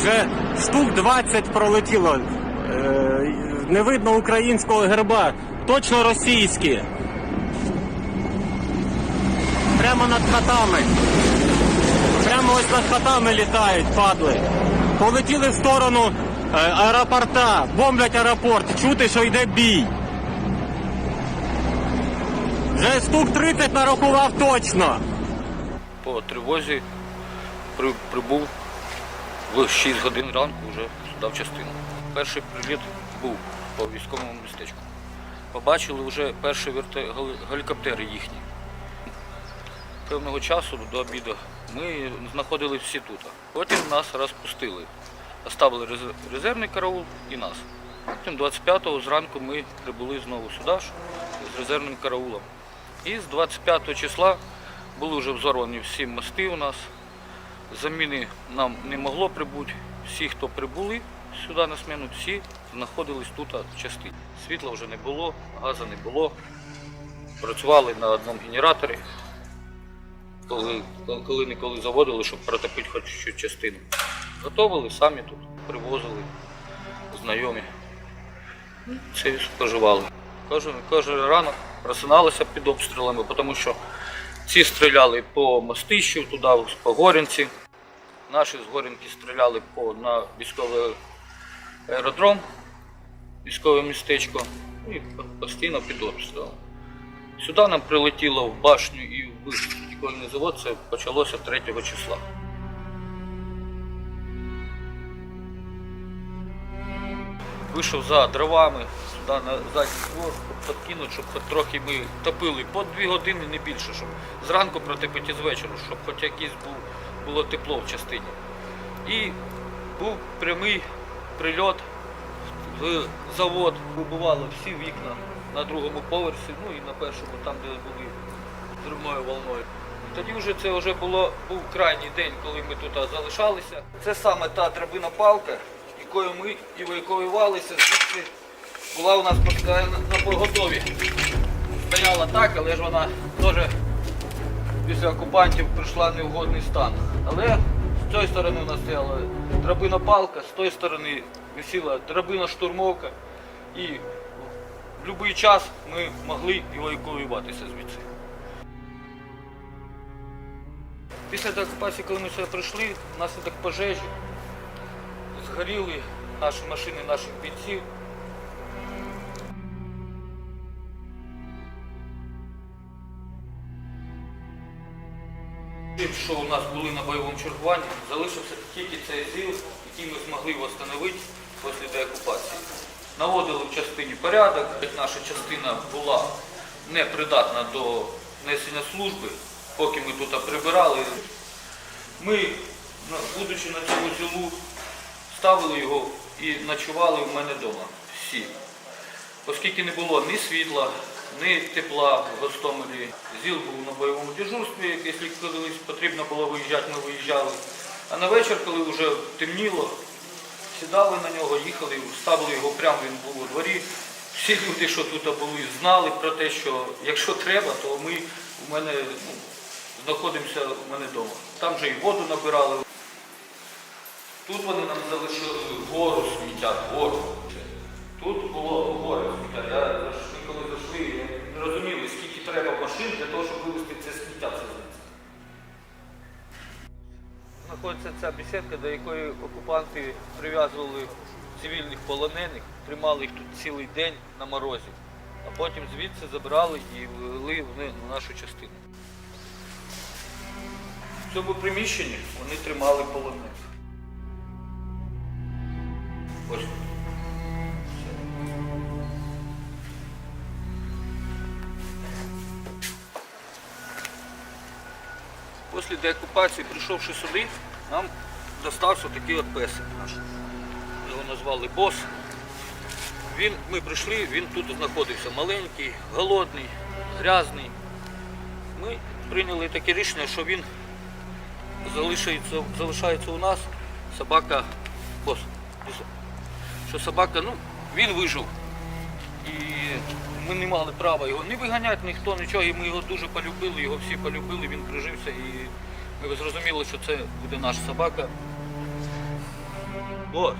Вже штук 20 пролетіло. Е, Не видно українського герба, точно російські. Прямо над хатами. Прямо ось над хатами літають, падли. Полетіли в сторону е, аеропорта, бомблять аеропорт, чути, що йде бій. Вже штук 30 нарахував точно. По тривозі прибув в 6 годин ранку вже сюди в частину. Перший приліт був по військовому містечку. Побачили вже перші гелікоптери їхні. Певного часу до обіду ми знаходилися всі тут. Потім нас розпустили. Оставили резервний караул і нас. Потім 25-го зранку ми прибули знову сюди з резервним караулом. І з 25 числа були вже взорвані всі мости у нас. Заміни нам не могло прибути. Всі, хто прибули сюди на зміну, всі знаходились тут частині. Світла вже не було, газу не було. Працювали на одному генераторі, коли, коли ніколи заводили, щоб протопити хоч щось частину. Готовили, самі тут привозили, знайомі. Це споживали. Кожен, кожен ранок просиналися під обстрілами, тому що ці стріляли по мостищу, туди, по Горінці. Наші з Горінки стріляли по, на військовий аеродром, військове містечко і постійно під обстрілом. Сюди нам прилетіло в башню і в шкільний завод, це почалося 3 числа. Вийшов за дровами сюди на задній двор, підкинути, щоб хоч трохи ми топили по дві години, не більше, щоб зранку протопити і з вечора, щоб хоч якийсь був, було тепло в частині. І був прямий прильот в завод, вибивало всі вікна на другому поверсі, ну і на першому, там, де були зривною волною. Тоді вже це вже було був крайній день, коли ми тут залишалися. Це саме та драбина палка, якою ми евакуювалися, звідси була у нас на поготові. Стояла так, але ж вона теж після окупантів прийшла в невгодний стан. Але з цієї сторони у нас стояла драбина палка, з тої сторони висіла драбина штурмовка. І в будь-який час ми могли евакуюватися звідси. Після деокупації, коли ми сюди прийшли, внаслідок пожежі згоріли наші машини наших бійців. Тим, що у нас були на бойовому чергуванні, залишився тільки цей ЗІЛ, який ми змогли встановити після деокупації. Наводили в частині порядок, наша частина була непридатна до несення служби, поки ми тут прибирали. Ми, будучи на цьому зілу, ставили його і ночували в мене вдома. Всі. Оскільки не було ні світла, ні тепла в Гостомелі. Зіл був на бойовому дежурстві, якщо колись потрібно було виїжджати, ми виїжджали. А на вечір, коли вже темніло, сідали на нього, їхали, ставили його прямо, він був у дворі. Всі люди, що тут були, знали про те, що якщо треба, то ми у мене ну, знаходимося у мене вдома. Там же і воду набирали. Тут вони нам залишили гору сміття, гору. Тут було горе сміття. Я ми коли зайшли, розуміли, скільки треба машин для того, щоб вивезти це сміття. Знаходиться ця бесідка, до якої окупанти прив'язували цивільних полонених, тримали їх тут цілий день на морозі, а потім звідси забрали і ввели в не- в нашу частину. В цьому приміщенні вони тримали полонених. Ось. Після деокупації, прийшовши сюди, нам достався такий от песик наш. Його назвали бос. Він, ми прийшли, він тут знаходився маленький, голодний, грязний. Ми прийняли таке рішення, що він залишається, залишається у нас. Собака, бос, що собака, ну, він вижив. І ми не мали права його не виганяти, ніхто нічого, і ми його дуже полюбили, його всі полюбили, він прижився і ми зрозуміли, що це буде наша собака. О!